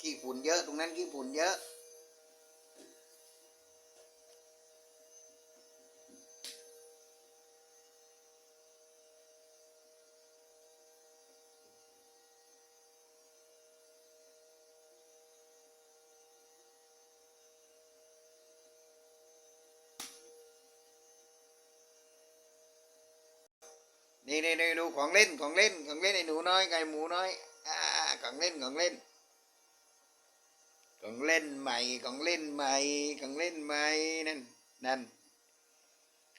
ขี้ฝุ่นเยอะตรงนั้นขี้ฝุ่นเยอะนี่นี่นี่ดูของเล่นของเล่นของเล่นไอ้หนูน้อยไก่หมูน้อยอ่าของเล่น ของเล่นใหม่ของเล่นใหม่ของเล่นใหม่นั่นนั่น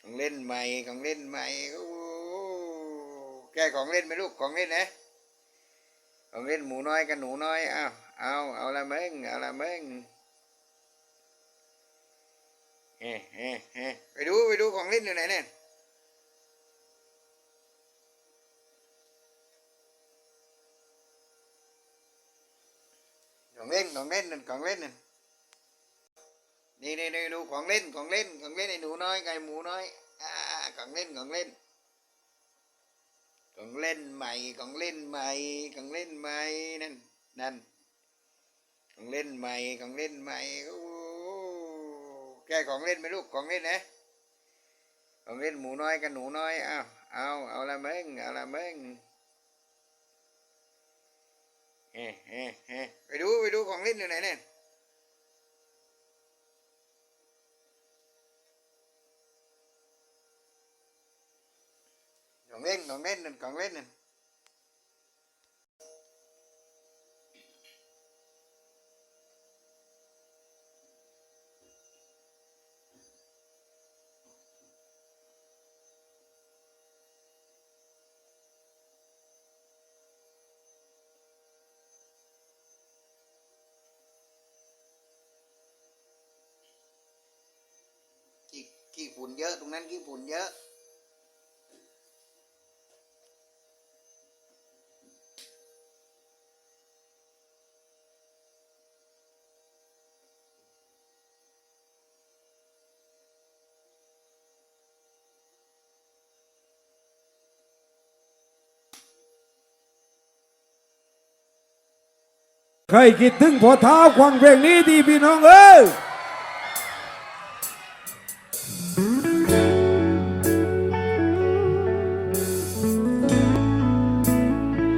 ของเล่นใหม่ของเล่นใหม่โอ้แกของเล่นไหมลูกของเล่นนะของเล่นหมูน้อยกับหนูน้อยเอาเอาเอาละมึงเอาละมึงเฮ้เฮ้เฮ้ไปดูไปดูของเล่นอยู่ไหนเนี่ย ของเล่นของเล่นนั่นของเล่นนั่นนี่นี่นี่ดูของเล่นของเล่นของเล่นไอ้หนูน้อยไก่หมูน้อยอ่าของเล่นของเล่นของเล่นใหม่ของเล่นใหม่ของเล่นใหม่นั่นนั่นของเล่นใหม่ของเล่นใหม่โอ้แกของเล่นไหมลูกของเล่นนะของเล่นหมูน้อยกับหนูน้อยเอาเอาเอาละมึงเอาละมึง เฮ้เฮ้ไปดูไปดูของเล่นอยู่ไหนเนี่ยของเล่นของเล่นนั่นของเล่นนั่นขี้ขี้ ฝุ่นเยอะ ตรงนั้นขี้ฝุ่นเยอะ ใครคิดถึงพอเท้าควังเพลงนี้ดีพี่น้องเอ้ย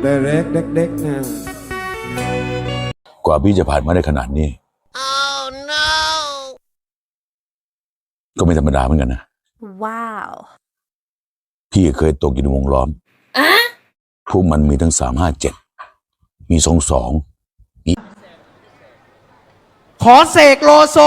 แต่เล็กเด็กๆนะกว่าพี่จะผ่านมาได้ขนาดนี้ก็ไม่ธรรมดาเหมือนกันนะ Wow. พี่เคยตกอยู่ในวงล้อมพวกมันมีทั้งสามห้าเจ็ดมีสองสอง ขอเสกโลโซ